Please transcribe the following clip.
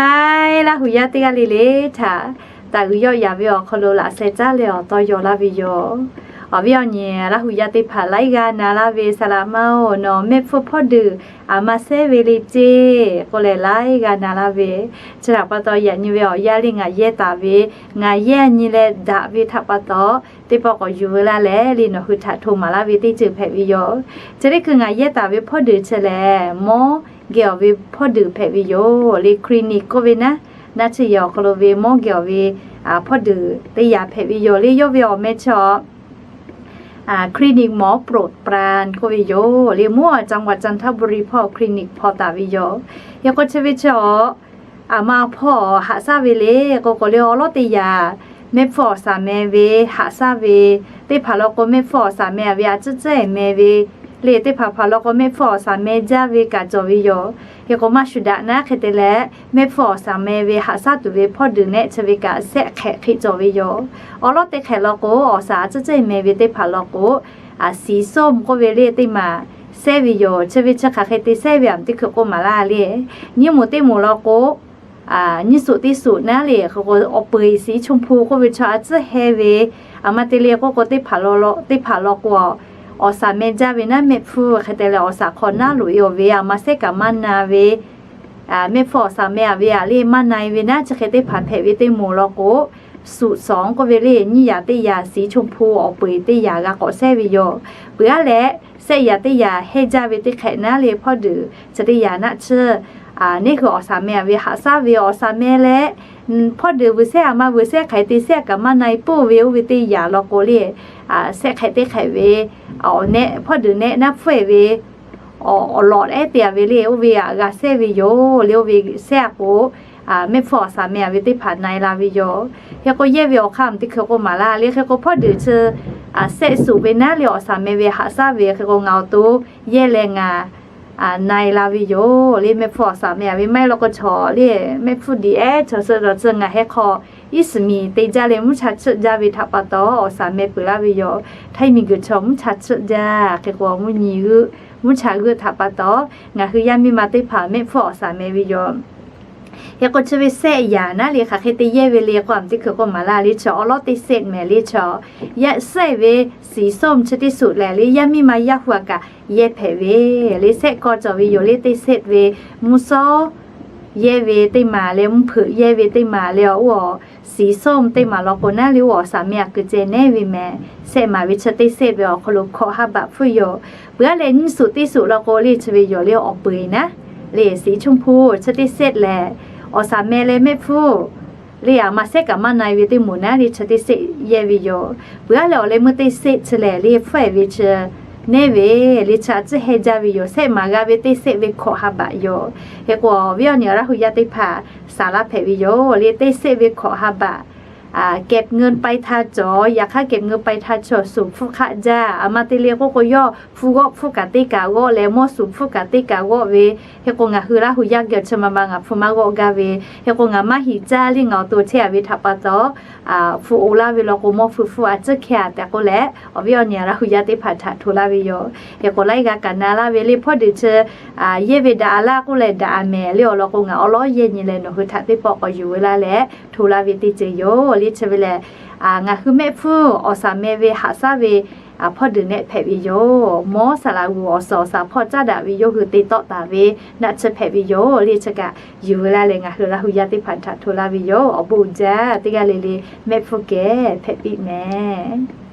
hai la hu ya te ga le le tha ta gu yo ya bio kholo la se cha le o to yo la vi yo အပြောညင်ရဟူရတိဖလိုက်ကနာလာဝေဆလာမောနော်မေဖို့ဖို့ဒူအမဆဲဝေလီချေကိုလေလိုက်ကနာလာဝေချရာပတ်တော့ရညွေရရလိငါရဲတာဝေငါရဲညိလေဒါဝေထပတ်တော့တိပကယူလာလေလီနဟုထထုမာလာဝေတိချေဖက်ပြီးရောချရိကငါရဲတာဝေဖို့ဒူချလေမောเกี่ยววิพอดูเพวิโยลีคลินิกโควินะนัชยอกโลเวมอเกี่ยววิอ่าพอดูตยาเพวิโยลีโยวิอเมชอ อ่า คลินิกหมอโปรดปรานโควิโยเรียมัวจังหวัดจันทบุรีพ่อคลินิกพอตาวิโยยากชวิชออามาพ่อหาซาเวเลก็ก็เรียอลอติยาเมฟอสาเมเวหาซาเวติพาลก็เมฟอสาเมเวอาจเจเมเว เลติพาพาลก็เมฟอสาเมจาเวกาจวิโยยก็มาชุดานะเคเตเลเมฟอสาเมเวหาซาตุเวพอดึงเนชวิกาเสแขขิจวิโยอลอเตแขลโกอสาจะเจเมเวิเตพาลโกอาสีส้มก็เวเลติมาเซวิโยเชวิชะคาเคติเซวิมติคือโกมาลาเลนี่หมูติหมูลโกอ่านี่สุติสุนะเลเขาก็อเปยสีชมพูก็วิชาจะเฮเวอามาติเลก็ก็ติพาโลโลติพาโลกว อสาเมจาเวนะเมฟูเคเตเลอสาคอนาลุยอเวอามาเซกามันนาเวอ่าเมฟอสาเมอเวอาเลมันนายเวนะจะเคติผ่านเพวิติหมูลโกสูตรสองก็เวลีนี่ยาติยาสีชมพูออกปุยติยากะก็เซวิโยเปือและเซยาติยาเฮจาเวติไขนาเลพอดือจะติยานะเชอ อ่านี่คือออสาเมวิหาซาเวออสาเมและพอดือวิเซอามาวิเซไขติเซกับมาในปูเววิติยาลอโกเลอ่าเซไขติไขเวเอาเนพอดือเนนับเฟเวอ๋อหลอดไอเตียเวลีเวอากาเซวิโยเลียวเวเซโกอ่าไม่ฟอสาเมวิติผ่านในลาวิโยเฮก็เย่เวลคัมที่เขาก็มาลาเรียกเขาก็พอดือเชออ่าเสสูเวน่าเลียวสามเมเวหาซาเวเขาก็เงาตู้เย่แรงอ่า ในลาวิโยเรียไม่พอสามเมวิไม่เราก็ชอเรียไม่พูดดีเอเธอเสดเจงให้คออิสมีเตจาเลมุชัดชจาวิทัปตอสามเมปุลาวิโยไทยมีกุชมชัดชจาเขาก็มุนีกุมุชากุทัปตองาคือยามีมาติผาไม่พอสามเมวิโย ยากจะไปเสยยานะเลยค่ะเคตเยเวลีความที่คือก็มาลาลิชออลอติเซตแมลิชอยาเสเวสีส้มชติสุดแลลิยามีมายาหัวกะเยเพเวลิเซก็จะวิโยลิติเซตเวมุโซเยเวติมาเลมผือเยเวติมาเลวอสีส้มติมาลอกนาลิวอสามียคือเจเนวิแมเซมาวิชติเซเวอคลุคอฮับบะฟุโยเพื่อเลนสุติสุลโกลิชวิโยเลียวออกปืยนะ เหล่สีชมพูชติเซตแหละออสามเมเลไม่ฟูเรียมาเซกับมันในวิติมูนาริชติเซเยวิโยเพื่อเหล่าเลยมุติเซเฉลเรียฟวิเชเนเวลิชาจะเฮจาวิโยเซมากาเวติเซเวโคฮาบะโยเฮกัววิอเนียระหุยติภาสารเพวิโยเลติเซเวโคฮาบะ เก็บเงินไปทาจอ อยากค่าเก็บเงินไปทาจอสูฟุกะจ้าอามาติเลียก็ก็ย่อฟุกฟุกะติกาโกเลมอสูฟุกะติกาโกเวเฮกงะฮือละหุยากเกิดชมาบางะฟุมาโกกาเวเฮกงะมาหิจ้าลิงเอาตัวเชียวิทัปะจออ่าฟูโอลาเวลโกมอฟุฟุอาจจะแค่แต่ก็แลอวิอเนี่ยละหุยาติผัดถาทุลาเวโยเฮกไลกะกันนาลาเวลิพอดิเชอ่าเยเวดาลาก็เลยดาเมเลียวลโกงะอลอเยนี่เลย no หุทัติปอกอยู่เวลาแลทุลาเวติเจโยလီချဗီလေအာငါခုမေဖူအော်ဆာမေဝေဟာဆာဝေအဖော်ဒင်းနဲ့ဖဲ့ပြီးယောမောဆလာဝူအော်ဆောဆာဖော်ကြတာပြီးယောခုတေတော့တာပဲနတ်ချက်ဖဲ့ပြီးယောလေချက်ကယူလာလေငါဟလာဟူရတိဖန်ထထလာပြီးယောအပူကြတိကလေးလေးမေဖုတ်ကဲဖဲ့ပြီးမယ်